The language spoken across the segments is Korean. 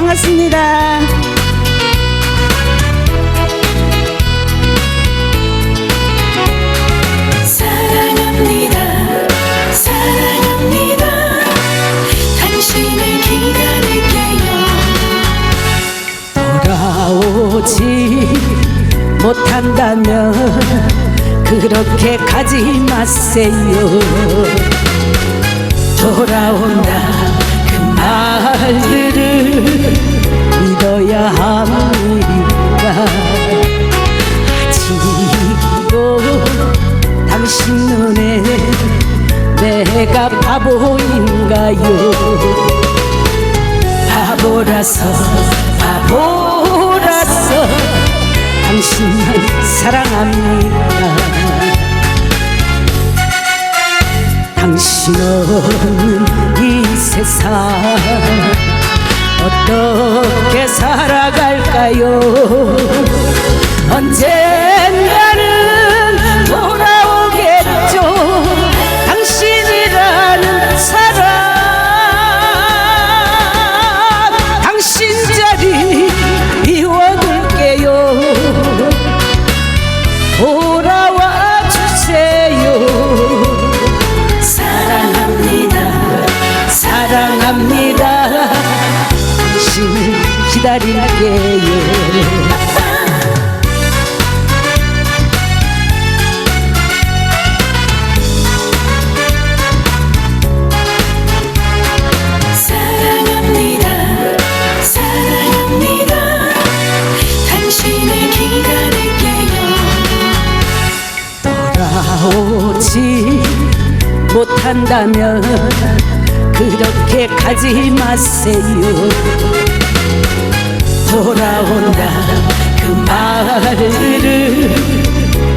고맙습니다. 사랑합니다. 사랑합니다. 당신을 기다릴게요. 돌아오지 못한다면 그렇게 가지 마세요. 돌아온다 그 말들을 아직도 당신 눈에 내가 바보인가요? 바보라서 바보라서 당신만 사랑합니다. 당신 없는 이 세상 어떻게 살아갈까요? 언젠 기다릴게요 사랑합니다. 사랑합니다. 당신을 기다릴게요. 돌아오지 못한다면 그렇게 가지 마세요 돌아온다. 그 말을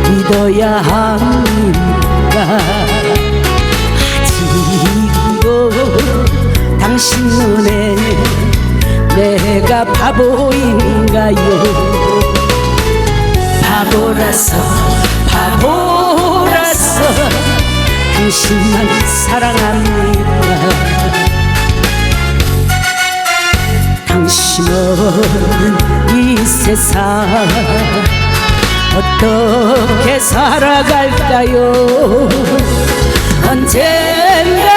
믿어야 합니다. 아직도 당신 눈에 내가 바보인가요? 바보라서 바보라서 당신만 사랑합니다 당신 없는 이 세상 어떻게 살아갈까요? 언젠가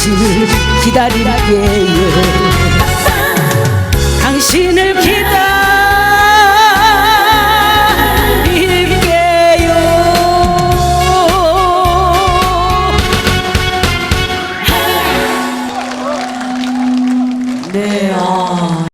당신을 기다릴게요